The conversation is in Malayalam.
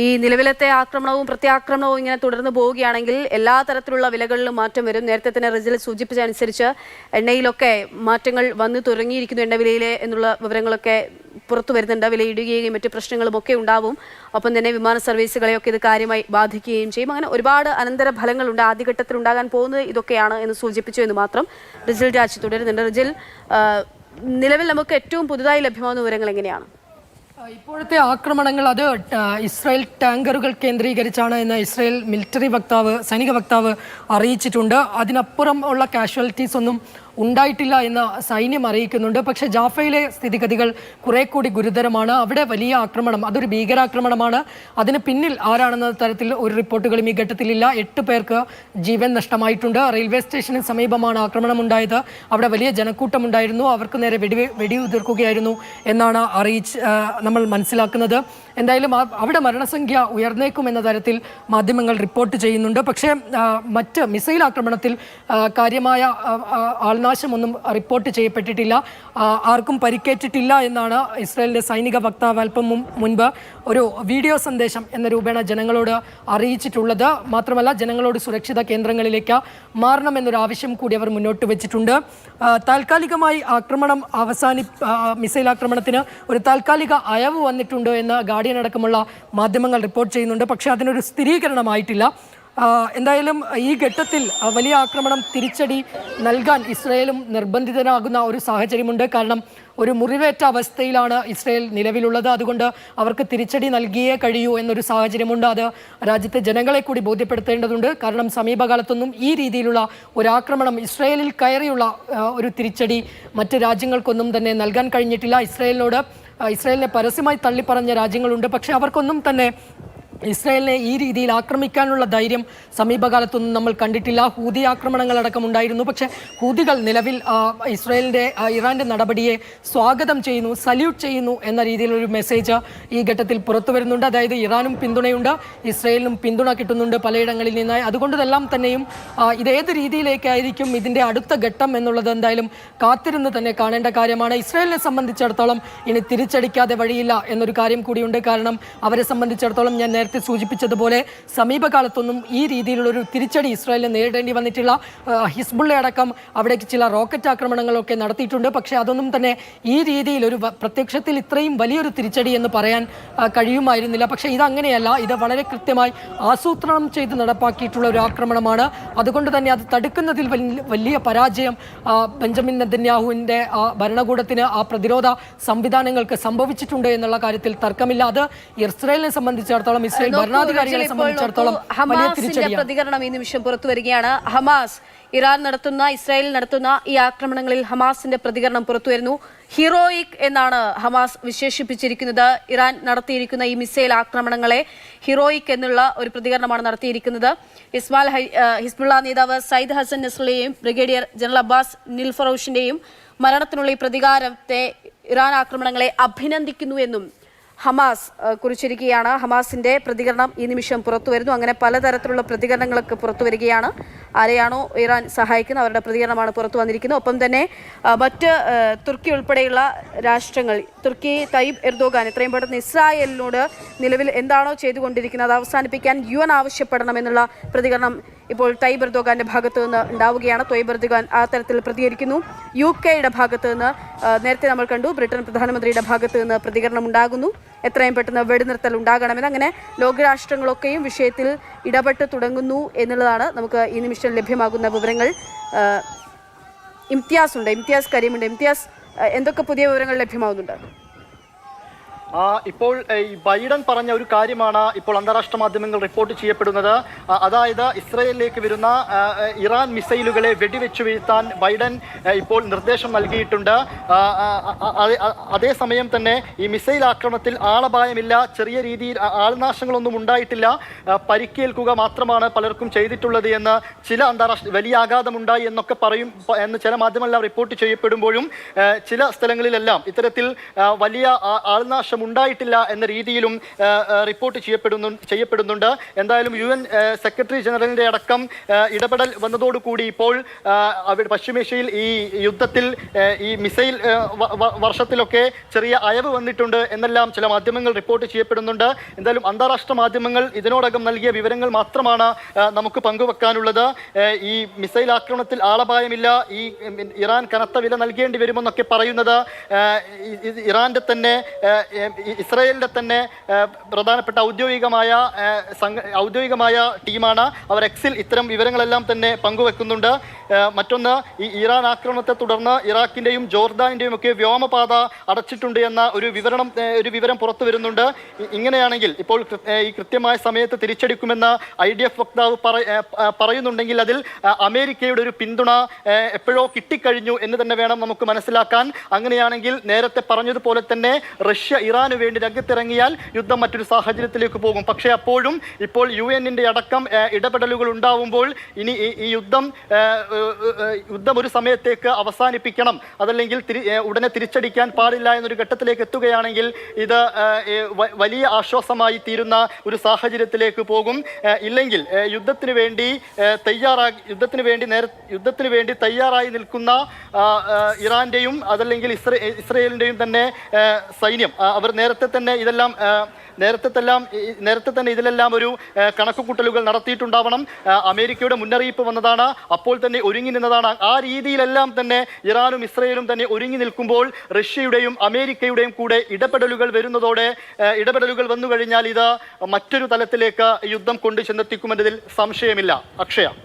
ഈ നിലവിലത്തെ ആക്രമണവും പ്രത്യാക്രമണവും ഇങ്ങനെ തുടർന്ന് പോവുകയാണെങ്കിൽ എല്ലാ തരത്തിലുള്ള വിലകളിലും മാറ്റം വരും. നേരത്തെ തന്നെ റിസൾട്ട് സൂചിപ്പിച്ച അനുസരിച്ച് എണ്ണയിലൊക്കെ മാറ്റങ്ങൾ വന്നു തുടങ്ങിയിരിക്കുന്നു എണ്ണവിലയിലെ എന്നുള്ള വിവരങ്ങളൊക്കെ പുറത്തു വരുന്നുണ്ട്. വില ഇടുകയും മറ്റു പ്രശ്നങ്ങളും ഒക്കെ ഉണ്ടാവും. ഒപ്പം തന്നെ വിമാന സർവീസുകളെയൊക്കെ ഇത് കാര്യമായി ബാധിക്കുകയും ചെയ്യും. അങ്ങനെ ഒരുപാട് അനന്തര ഫലങ്ങളുണ്ട്. ആദ്യഘട്ടത്തിൽ ഉണ്ടാകാൻ പോകുന്നത് ഇതൊക്കെയാണ് എന്ന് സൂചിപ്പിച്ചു എന്ന് മാത്രം റിജിൽ രാജ് തുടരുന്നുണ്ട്. റിജിൽ നിലവിൽ നമുക്ക് ഏറ്റവും പുതുതായി ലഭ്യമാകുന്ന വിവരങ്ങൾ എങ്ങനെയാണ്? ഇപ്പോഴത്തെ ആക്രമണങ്ങൾ അത് ഇസ്രായേൽ ടാങ്കറുകൾ കേന്ദ്രീകരിച്ചാണ് എന്ന് ഇസ്രായേൽ മിലിറ്ററി വക്താവ് സൈനിക വക്താവ് അറിയിച്ചിട്ടുണ്ട്. അതിനപ്പുറം ഉള്ള കാഷ്വാലിറ്റീസ് ഒന്നും ഉണ്ടായിട്ടില്ല എന്ന് സൈന്യം അറിയിക്കുന്നുണ്ട്. പക്ഷേ ജാഫയിലെ സ്ഥിതിഗതികൾ കുറെ കൂടി ഗുരുതരമാണ്. അവിടെ വലിയ ആക്രമണം അതൊരു ഭീകരാക്രമണമാണ്. അതിന് പിന്നിൽ ആരാണെന്ന തരത്തിൽ ഒരു റിപ്പോർട്ടുകളും ഈ ഘട്ടത്തിലില്ല. എട്ട് പേർക്ക് ജീവൻ നഷ്ടമായിട്ടുണ്ട്. റെയിൽവേ സ്റ്റേഷന് സമീപമാണ് ആക്രമണം ഉണ്ടായത് അവിടെ വലിയ ജനക്കൂട്ടമുണ്ടായിരുന്നു. അവർക്ക് നേരെ വെടി വെടിയുതിർക്കുകയായിരുന്നു എന്നാണ് അറിയിച്ച് നമ്മൾ മനസ്സിലാക്കുന്നത്. എന്തായാലും അവിടെ മരണസംഖ്യ ഉയർന്നേക്കും എന്ന തരത്തിൽ മാധ്യമങ്ങൾ റിപ്പോർട്ട് ചെയ്യുന്നുണ്ട്. പക്ഷേ മറ്റ് മിസൈൽ ആക്രമണത്തിൽ കാര്യമായ ആൾനാശമൊന്നും റിപ്പോർട്ട് ചെയ്യപ്പെട്ടിട്ടില്ല. ആർക്കും പരിക്കേറ്റിട്ടില്ല എന്നാണ് ഇസ്രായേലിന്റെ സൈനിക വക്താവ് അല്പം മുൻപ് ഒരു വീഡിയോ സന്ദേശം എന്ന രൂപേണ ജനങ്ങളോട് അറിയിച്ചിട്ടുള്ളത്. മാത്രമല്ല ജനങ്ങളോട് സുരക്ഷിത കേന്ദ്രങ്ങളിലേക്ക് മാറണമെന്നൊരു ആവശ്യം കൂടി അവർ മുന്നോട്ട് വെച്ചിട്ടുണ്ട്. താൽക്കാലികമായി ആക്രമണം അവസാനി മിസൈൽ ആക്രമണത്തിന് ഒരു താൽക്കാലിക അയവ് വന്നിട്ടുണ്ടോ എന്ന് ഗാർഡിയൻ അടക്കമുള്ള മാധ്യമങ്ങൾ റിപ്പോർട്ട് ചെയ്യുന്നുണ്ട്. പക്ഷേ അതിനൊരു സ്ഥിരീകരണമായിട്ടില്ല. എന്തായാലും ഈ ഘട്ടത്തിൽ വലിയ ആക്രമണം തിരിച്ചടി നൽകാൻ ഇസ്രയേലും നിർബന്ധിതനാകുന്ന ഒരു സാഹചര്യമുണ്ട്. കാരണം ഒരു മുറിവേറ്റ അവസ്ഥയിലാണ് ഇസ്രയേൽ നിലവിലുള്ളത്. അതുകൊണ്ട് അവർക്ക് തിരിച്ചടി നൽകിയേ കഴിയൂ എന്നൊരു സാഹചര്യമുണ്ട്. അത് രാജ്യത്തെ ജനങ്ങളെ കൂടി ബോധ്യപ്പെടുത്തേണ്ടതുണ്ട്. കാരണം സമീപകാലത്തൊന്നും ഈ രീതിയിലുള്ള ഒരു ആക്രമണം ഇസ്രയേലിൽ കയറിയുള്ള ഒരു തിരിച്ചടി മറ്റ് രാജ്യങ്ങൾക്കൊന്നും തന്നെ നൽകാൻ കഴിഞ്ഞിട്ടില്ല. ഇസ്രയേലിനോട് ഇസ്രയേലിനെ പരസ്യമായി തള്ളിപ്പറഞ്ഞ രാജ്യങ്ങളുണ്ട്. പക്ഷേ അവർക്കൊന്നും തന്നെ ഇസ്രായേലിനെ ഈ രീതിയിൽ ആക്രമിക്കാനുള്ള ധൈര്യം സമീപകാലത്തൊന്നും നമ്മൾ കണ്ടിട്ടില്ല. ഹൂതി ആക്രമണങ്ങളടക്കം ഉണ്ടായിരുന്നു. പക്ഷേ ഹൂതികൾ നിലവിൽ ഇസ്രായേലിന്റെ ഇറാന്റെ നടപടിയെ സ്വാഗതം ചെയ്യുന്നു സല്യൂട്ട് ചെയ്യുന്നു എന്ന രീതിയിലൊരു മെസ്സേജ് ഈ ഘട്ടത്തിൽ പുറത്തു വരുന്നുണ്ട്. അതായത് ഇറാനും പിന്തുണയുണ്ട് ഇസ്രായേലിനും പിന്തുണ കിട്ടുന്നുണ്ട് പലയിടങ്ങളിൽ നിന്നായി. അതുകൊണ്ടതെല്ലാം തന്നെയും ഇതേത് രീതിയിലേക്കായിരിക്കും ഇതിന്റെ അടുത്ത ഘട്ടം എന്നുള്ളത് എന്തായാലും കാത്തിരുന്ന് തന്നെ കാണേണ്ട കാര്യമാണ്. ഇസ്രായേലിനെ സംബന്ധിച്ചിടത്തോളം ഇനി തിരിച്ചടിക്കാതെ വഴിയില്ല എന്നൊരു കാര്യം കൂടിയുണ്ട്. കാരണം അവരെ സംബന്ധിച്ചിടത്തോളം ഞാൻ നേരത്തെ സൂചിപ്പിച്ചതുപോലെ സമീപകാലത്തൊന്നും ഈ രീതിയിലുള്ളൊരു തിരിച്ചടി ഇസ്രായേലിന് നേരിടേണ്ടി വന്നിട്ടുള്ള ഹിസ്ബുള്ളയടക്കം അവിടേക്ക് ചില റോക്കറ്റ് ആക്രമണങ്ങളൊക്കെ നടത്തിയിട്ടുണ്ട്. പക്ഷേ അതൊന്നും തന്നെ ഈ രീതിയിൽ ഒരു പ്രത്യക്ഷത്തിൽ ഇത്രയും വലിയൊരു തിരിച്ചടി എന്ന് പറയാൻ കഴിയുമായിരുന്നില്ല. പക്ഷേ ഇതങ്ങനെയല്ല. ഇത് വളരെ കൃത്യമായി ആസൂത്രണം ചെയ്ത് നടപ്പാക്കിയിട്ടുള്ള ഒരു ആക്രമണമാണ്. അതുകൊണ്ട് തന്നെ അത് തടുക്കുന്നതിൽ വലിയ- പരാജയം ബെഞ്ചമിൻ നെതന്യാഹുവിന്റെ ഭരണകൂടത്തിന് ആ പ്രതിരോധ സംവിധാനങ്ങൾക്ക് സംഭവിച്ചിട്ടുണ്ട് എന്നുള്ള കാര്യത്തിൽ തർക്കമില്ല. അത് ഇസ്രായേലിനെ സംബന്ധിച്ചിടത്തോളം ഇസ്രായേൽ ഭരണാധികാരികളെ സംബന്ധിച്ചിടത്തോളം ഹമാസിന്റെ പ്രതികരണം ഈ നിമിഷം പുറത്തു വരികയാണ്. ഹമാസ് ഇറാൻ നടത്തുന്ന ഇസ്രായേൽ നടത്തുന്ന ഈ ആക്രമണങ്ങളിൽ ഹമാസിന്റെ പ്രതികരണം പുറത്തു വരുന്നു. ഹീറോയിക് എന്നാണ് ഹമാസ് വിശേഷിപ്പിച്ചിരിക്കുന്നത്. ഇറാൻ നടത്തിയിരിക്കുന്ന ഈ മിസൈൽ ആക്രമണങ്ങളെ ഹീറോയിക് എന്നുള്ള ഒരു പ്രതികരണമാണ് നടത്തിയിരിക്കുന്നത്. ഇസ്മാൽ ഹിസ്ബുള്ള നേതാവ് സയ്യിദ് ഹസൻ നസ്രലെയും ബ്രിഗേഡിയർ ജനറൽ അബ്ബാസ് നിൽഫറൌഷിന്റെയും മരണത്തിനുള്ള ഈ പ്രതികാരത്തെ ഇറാൻ ആക്രമണങ്ങളെ അഭിനന്ദിക്കുന്നു എന്നും ഹമാസ് കുറിച്ചിരിക്കുകയാണ്. ഹമാസിന്റെ പ്രതികരണം ഈ നിമിഷം പുറത്തു വരുന്നു. അങ്ങനെ പലതരത്തിലുള്ള പ്രതികരണങ്ങളൊക്കെ പുറത്തു വരികയാണ്. ആരെയാണോ ഇറാൻ സഹായിക്കുന്നത് അവരുടെ പ്രതികരണമാണ് പുറത്തു വന്നിരിക്കുന്നത്. ഒപ്പം തന്നെ മറ്റ് തുർക്കി ഉൾപ്പെടെയുള്ള രാഷ്ട്രങ്ങൾ തുർക്കി തയ്യബ് എർദോഗാൻ എത്രയും പെട്ടെന്ന് ഇസ്രായേലിനോട് നിലവിൽ എന്താണോ ചെയ്തുകൊണ്ടിരിക്കുന്നത് അത് അവസാനിപ്പിക്കാൻ യു എൻ ആവശ്യപ്പെടണമെന്നുള്ള പ്രതികരണം ഇപ്പോൾ തൈബർ എർദോഗാന്റെ ഭാഗത്തു നിന്ന് ഉണ്ടാവുകയാണ്. തൊയ്ബ് എർദോഗാൻ ആ തരത്തിൽ പ്രതികരിക്കുന്നു. യു കെയുടെ ഭാഗത്ത് നിന്ന് നേരത്തെ നമ്മൾ കണ്ടു ബ്രിട്ടൻ പ്രധാനമന്ത്രിയുടെ ഭാഗത്ത് നിന്ന് പ്രതികരണം ഉണ്ടാകുന്നു. എത്രയും പെട്ടെന്ന് വെടിനിർത്തൽ ഉണ്ടാകണമെന്ന് അങ്ങനെ ലോകരാഷ്ട്രങ്ങളൊക്കെയും വിഷയത്തിൽ ഇടപെട്ട് തുടങ്ങുന്നു എന്നുള്ളതാണ് നമുക്ക് ഈ നിമിഷം ലഭ്യമാകുന്ന വിവരങ്ങൾ. ഇംതിയാസ് ഉണ്ട് ഇംതിയാസ് കരീമുണ്ട്. ഇംതിയാസ് എന്തൊക്കെ പുതിയ വിവരങ്ങൾ ലഭ്യമാകുന്നുണ്ട്? ആ, ഇപ്പോൾ ബൈഡൻ പറഞ്ഞ ഒരു കാര്യമാണ് ഇപ്പോൾ അന്താരാഷ്ട്ര മാധ്യമങ്ങൾ റിപ്പോർട്ട് ചെയ്യപ്പെടുന്നത്. അതായത് ഇസ്രയേലിലേക്ക് വരുന്ന ഇറാൻ മിസൈലുകളെ വെടിവെച്ചു വീഴ്ത്താൻ ബൈഡൻ ഇപ്പോൾ നിർദ്ദേശം നൽകിയിട്ടുണ്ട്. അതേസമയം തന്നെ ഈ മിസൈൽ ആക്രമണത്തിൽ ആളപായമില്ല ചെറിയ രീതിയിൽ ആൾനാശങ്ങളൊന്നും ഉണ്ടായിട്ടില്ല. പരിക്കേൽക്കുക മാത്രമാണ് പലർക്കും ചെയ്തിട്ടുള്ളത് എന്ന് ചില അന്താരാഷ്ട്ര വലിയ ആഘാതമുണ്ടായി എന്നൊക്കെ പറയും എന്ന് ചില മാധ്യമങ്ങളെല്ലാം റിപ്പോർട്ട് ചെയ്യപ്പെടുമ്പോഴും ചില സ്ഥലങ്ങളിലെല്ലാം ഇത്തരത്തിൽ വലിയ ആൾനാശം ഉണ്ടായിട്ടില്ല എന്ന രീതിയിലും റിപ്പോർട്ട് ചെയ്യപ്പെടുന്നു ചെയ്യപ്പെടുന്നുണ്ട്. എന്തായാലും യു സെക്രട്ടറി ജനറലിന്റെ അടക്കം ഇടപെടൽ വന്നതോടുകൂടി ഇപ്പോൾ അവിടെ പശ്ചിമേഷ്യയിൽ ഈ യുദ്ധത്തിൽ ഈ മിസൈൽ വർഷത്തിലൊക്കെ ചെറിയ അയവ് വന്നിട്ടുണ്ട് എന്നെല്ലാം ചില മാധ്യമങ്ങൾ റിപ്പോർട്ട് ചെയ്യപ്പെടുന്നുണ്ട്. എന്തായാലും അന്താരാഷ്ട്ര മാധ്യമങ്ങൾ ഇതിനോടകം നൽകിയ വിവരങ്ങൾ മാത്രമാണ് നമുക്ക് പങ്കുവെക്കാനുള്ളത്. ഈ മിസൈൽ ആക്രമണത്തിൽ ആളപായമില്ല ഈ ഇറാൻ കനത്ത വില നൽകേണ്ടി വരുമെന്നൊക്കെ പറയുന്നത് ഇറാന്റെ തന്നെ ആ, ഇ- ഇസ്രായേലിന്റെ തന്നെ പ്രധാനപ്പെട്ട ഔദ്യോഗികമായ ഔദ്യോഗികമായ ടീമാണ്. അവർ എക്സിൽ ഇത്തരം വിവരങ്ങളെല്ലാം തന്നെ പങ്കുവെക്കുന്നുണ്ട്. മറ്റൊന്ന് ഈ ഇറാൻ ആക്രമണത്തെ തുടർന്ന് ഇറാഖിന്റെയും ജോർദാനിന്റെയും ഒക്കെ വ്യോമപാത അടച്ചിട്ടുണ്ട് എന്ന ഒരു വിവരണം ഒരു വിവരം പുറത്തു വരുന്നുണ്ട്. ഇങ്ങനെയാണെങ്കിൽ ഇപ്പോൾ ഈ കൃത്യമായ സമയത്ത് തിരിച്ചടിക്കുമെന്ന് ഐ ഡി എഫ് വക്താവ് പറയുന്നുണ്ടെങ്കിൽ അതിൽ അമേരിക്കയുടെ ഒരു പിന്തുണ എപ്പോഴോ കിട്ടിക്കഴിഞ്ഞു എന്ന് തന്നെ വേണം നമുക്ക് മനസ്സിലാക്കാൻ. അങ്ങനെയാണെങ്കിൽ നേരത്തെ പറഞ്ഞതുപോലെ തന്നെ റഷ്യ ഇറാന് വേണ്ടി രംഗത്തിറങ്ങിയാൽ യുദ്ധം മറ്റൊരു സാഹചര്യത്തിലേക്ക് പോകും. പക്ഷേ അപ്പോഴും ഇപ്പോൾ യു എന്നിന്റെ അടക്കം ഇടപെടലുകൾ ഉണ്ടാവുമ്പോൾ ഇനി ഈ- യുദ്ധം യുദ്ധം ഒരു സമയത്തേക്ക് അവസാനിപ്പിക്കണം. അതല്ലെങ്കിൽ തിരി ഉടനെ തിരിച്ചടിക്കാൻ പാടില്ല എന്നൊരു ഘട്ടത്തിലേക്ക് എത്തുകയാണെങ്കിൽ ഇത് വലിയ ആശ്വാസമായി തീരുന്ന ഒരു സാഹചര്യത്തിലേക്ക് പോകും. ഇല്ലെങ്കിൽ യുദ്ധത്തിന് വേണ്ടി തയ്യാറാ യുദ്ധത്തിന് വേണ്ടി നേര യുദ്ധത്തിന് വേണ്ടി തയ്യാറായി നിൽക്കുന്ന ആ, അതല്ലെങ്കിൽ ഇസ്രേ ഇസ്രയേലിന്റെയും തന്നെ സൈന്യം അവർ നേരത്തെ തന്നെ ഇതെല്ലാം ആ, നേരത്തെ തന്നെ ഇതിലെല്ലാം ഒരു കണക്കുകൂട്ടലുകൾ നടത്തിയിട്ടുണ്ടാവണം. അമേരിക്കയുടെ മുന്നറിയിപ്പ് വന്നതാണ്. അപ്പോൾ തന്നെ ഒരുങ്ങി നിന്നതാണ്. ആ രീതിയിലെല്ലാം തന്നെ ഇറാനും ഇസ്രയേലും തന്നെ ഒരുങ്ങി നിൽക്കുമ്പോൾ റഷ്യയുടെയും അമേരിക്കയുടെയും കൂടെ ഇടപെടലുകൾ വരുന്നതോടെ ഇടപെടലുകൾ വന്നു കഴിഞ്ഞാൽ ഇത് മറ്റൊരു തലത്തിലേക്ക് യുദ്ധം കൊണ്ടു ചെന്നെത്തിക്കുമെന്നതിൽ സംശയമില്ല. അക്ഷയ.